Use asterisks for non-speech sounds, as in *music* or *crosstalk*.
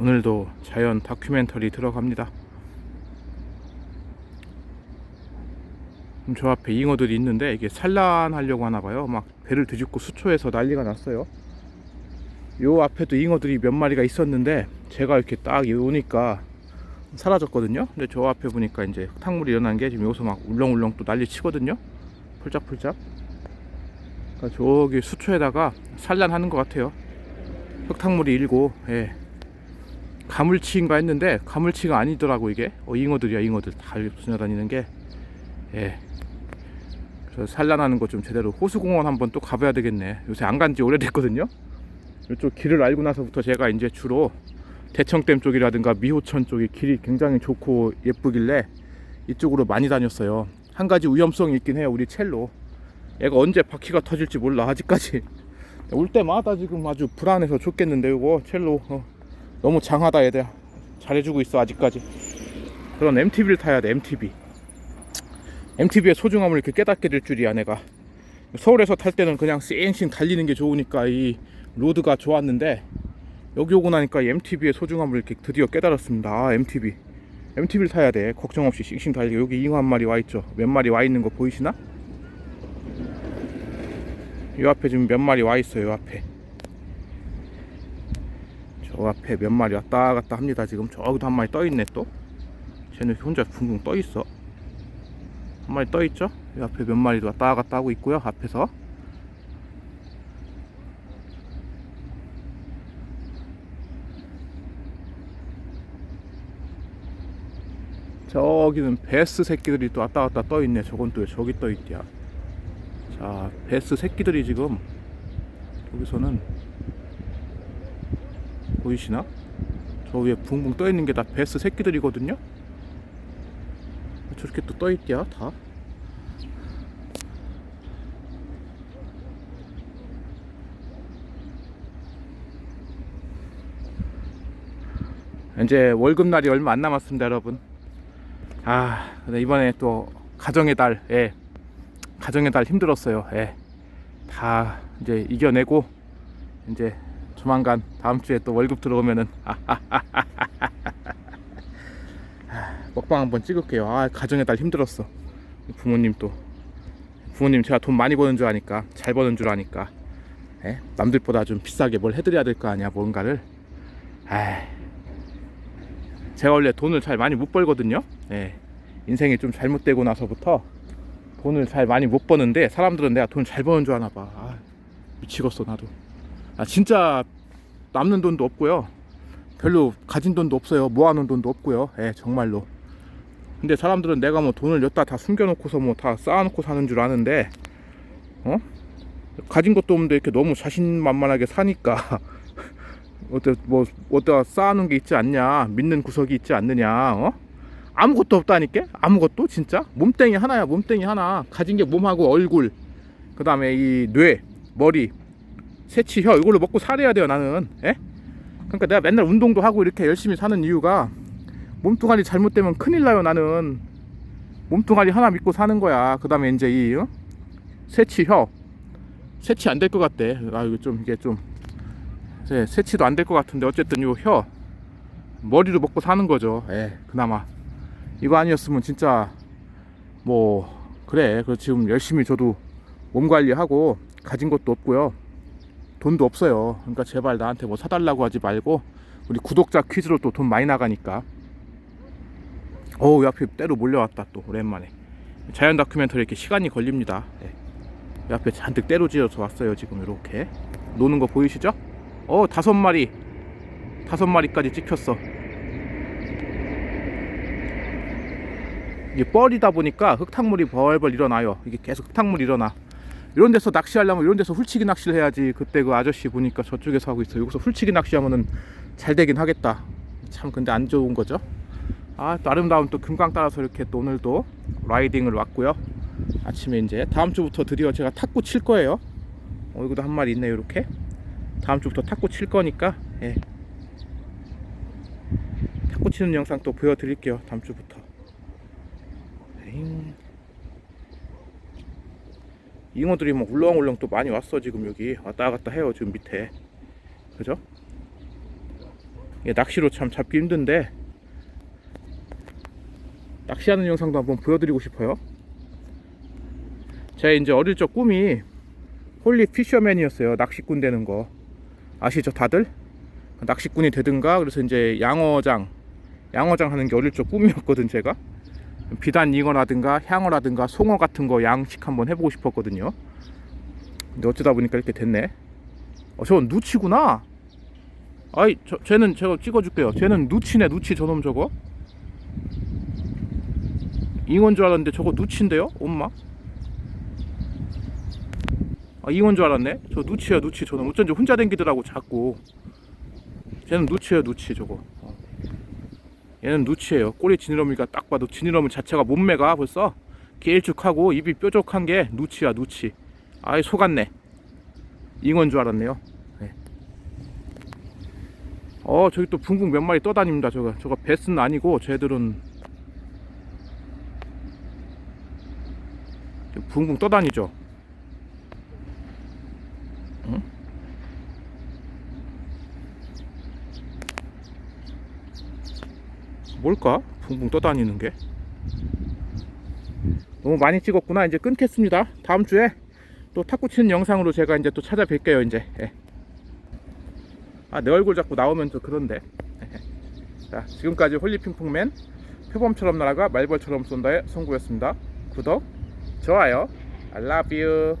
오늘도 자연 다큐멘터리 들어갑니다. 저 앞에 잉어들이 있는데 이게 산란하려고 하나 봐요. 막 배를 뒤집고 수초해서 난리가 났어요. 요 앞에도 잉어들이 몇 마리가 있었는데 제가 이렇게 딱 오니까 사라졌거든요. 근데 저 앞에 보니까 이제 흙탕물이 일어난 게 지금 여기서 막 울렁울렁 또 난리 치거든요. 폴짝폴짝. 그러니까 저기 수초에다가 산란하는 것 같아요. 흙탕물이 일고, 예. 가물치인가 했는데 가물치가 아니더라고 이게. 어, 잉어들이야 잉어들 다 지나다니는 게. 예. 그래서 산란하는 거 좀 제대로 호수공원 한번 또 가봐야 되겠네. 요새 안 간 지 오래됐거든요. 이쪽 길을 알고 나서부터 제가 이제 주로 대청댐 쪽이라든가 미호천 쪽이 길이 굉장히 좋고 예쁘길래 이쪽으로 많이 다녔어요. 한 가지 위험성이 있긴 해요. 우리 첼로. 얘가 언제 바퀴가 터질지 몰라 아직까지. *laughs* 올 때마다 지금 아주 불안해서 죽겠는데 이거 첼로 어, 너무 장하다 얘들 잘해주고 있어 아직까지. 그런 MTB를 타야 돼 MTB. MTB의 소중함을 이렇게 깨닫게 될 줄이야 내가. 서울에서 탈 때는 그냥 쌩쌩 달리는 게 좋으니까 이 로드가 좋았는데 여기 오고 나니까 MTB의 소중함을 이렇게 드디어 깨달았습니다. 아, MTB. MTB를 타야 돼. 걱정 없이 싱싱 달리고 여기 잉어 한 마리 와 있죠. 몇 마리 와 있는 거 보이시나? 이 앞에 지금 몇 마리 와 있어요. 요 앞에. 저 앞에 몇 마리 왔다 갔다 합니다. 지금 저기도 한 마리 떠 있네 또. 쟤는 혼자 붕붕 떠 있어. 한 마리 떠 있죠? 이 앞에 몇 마리도 왔다 갔다 하고 있고요. 앞에서. 저기는 베스 새끼들이 또 왔다 갔다 떠 있네. 저건 또왜 저기 떠 있디야. 자, 베스 새끼들이 지금 여기서는 보이시나? 저 위에 붕붕 떠 있는 게 다 베스 새끼들이거든요. 저렇게 또 떠 있디야 다. 이제 월급 날이 얼마 안 남았습니다, 여러분. 아, 근데 이번에 또 가정의 달, 예. 가정의 달 힘들었어요. 예. 다 이제 이겨내고 이제 조만간 다음 주에 또 월급 들어오면은 *laughs* 먹방 한번 찍을게요. 아, 가정의 달 힘들었어. 부모님 또 부모님 제가 돈 많이 버는 줄 아니까 잘 버는 줄 아니까 예? 남들보다 좀 비싸게 뭘 해드려야 될 거 아니야 뭔가를. 아, 제가 원래 돈을 잘 많이 못 벌거든요. 예. 인생이 좀 잘못되고 나서부터 돈을 잘 많이 못 버는데 사람들은 내가 돈 잘 버는 줄 아나 봐. 아, 미치겠어 나도. 아 진짜 남는 돈도 없고요. 별로 가진 돈도 없어요. 모아놓은 돈도 없고요. 예, 정말로. 근데 사람들은 내가 뭐 돈을 여기다 다 숨겨놓고서 뭐 다 쌓아놓고 사는 줄 아는데, 어? 가진 것도 없는데 이렇게 너무 자신만만하게 사니까 *laughs* 어때 뭐 어디다 쌓아놓은 게 있지 않냐 믿는 구석이 있지 않느냐 어 아무것도 없다니까 아무것도 진짜 몸뚱이 하나야 몸뚱이 하나 가진 게 몸하고 얼굴 그 다음에 이 뇌 머리 새치 혀. 이걸로 먹고 살아야 돼요 나는. 예? 그러니까 내가 맨날 운동도 하고 이렇게 열심히 사는 이유가 몸뚱아리 잘못되면 큰일 나요 나는. 몸뚱아리 하나 믿고 사는 거야. 그 다음에 이제 이 어? 새치 혀. 새치 안 될 것 같대. 아 이거 좀 이게 좀. 네, 세치도 안 될 것 같은데 어쨌든 요 혀 머리로 먹고 사는 거죠. 예, 그나마. 이거 아니었으면 진짜 뭐 그래. 그 지금 열심히 저도 몸 관리하고 가진 것도 없고요. 돈도 없어요. 그러니까 제발 나한테 뭐 사달라고 하지 말고 우리 구독자 퀴즈로 또 돈 많이 나가니까. 어우 옆에 때로 몰려왔다 또 오랜만에 자연 다큐멘터리 이렇게 시간이 걸립니다. 예. 옆에 잔뜩 때로 지어서 왔어요 지금 이렇게 노는 거 보이시죠? 어 다섯 마리 다섯 마리까지 찍혔어 이게 뻘이다 보니까 흙탕물이 벌벌 일어나요 이게 계속 흙탕물이 일어나 이런 데서 낚시하려면 이런 데서 훌치기 낚시를 해야지. 그때 그 아저씨 보니까 저쪽에서 하고 있어. 여기서 훌치기 낚시하면은 잘 되긴 하겠다. 참 근데 안 좋은 거죠? 아 또 아름다운 또 금강 따라서 이렇게 또 오늘 도 라이딩을 왔고요. 아침에 이제 다음 주부터 드디어 제가 탁구 칠 거예요. 어 여기도 한 마리 있네요 이렇게. 다음 주부터 탁구 칠 거니까 예. 탁구 치는 영상 또 보여드릴게요 다음 주부터. 에잉. 잉어들이 막 울렁울렁 또 많이 왔어 지금 여기 왔다 갔다 해요 지금 밑에 그죠? 이게 낚시로 참 잡기 힘든데 낚시하는 영상도 한번 보여드리고 싶어요. 제가 이제 어릴 적 꿈이 홀리 피셔맨이었어요. 낚시꾼 되는 거 아시죠, 다들? 낚시꾼이 되든가 그래서 이제 양어장 양어장 하는 게 어릴 적 꿈이었거든 제가 비단 잉어라든가 향어라든가 송어 같은 거 양식 한번 해보고 싶었거든요. 근데 어쩌다 보니까 이렇게 됐네. 어, 저건 누치구나. 아이, 저, 쟤는 제가 찍어줄게요. 쟤는 누치네, 누치 저놈 저거. 잉어인 줄 알았는데 저거 누치인데요? 엄마? 아, 잉어인 줄 알았네? 저 누치야, 누치 저놈. 어쩐지 혼자 댕기더라고, 자꾸. 쟤는 누치예요, 누치 저거. 어. 얘는 누치예요. 꼬리 지느러미가 딱 봐도 지느러미 자체가 몸매가 벌써 길쭉하고 입이 뾰족한 게 누치야, 누치. 아이, 속았네. 잉어인 줄 알았네요. 네. 어, 저기 또 붕붕 몇 마리 떠다닙니다. 저거, 저거 베스는 아니고, 쟤들은 붕붕 떠다니죠. 뭘까? 붕붕 떠다니는 게. 너무 많이 찍었구나. 이제 끊겠습니다. 다음 주에 또 탁구 치는 영상으로 제가 이제 또 찾아뵐게요. 이제. 예. 아, 내 얼굴 자꾸 나오면 또 그런데. *laughs* 자, 지금까지 홀리핑퐁맨 표범처럼 날아가 말벌처럼 쏜다의 송구였습니다. 구독, 좋아요, I love you.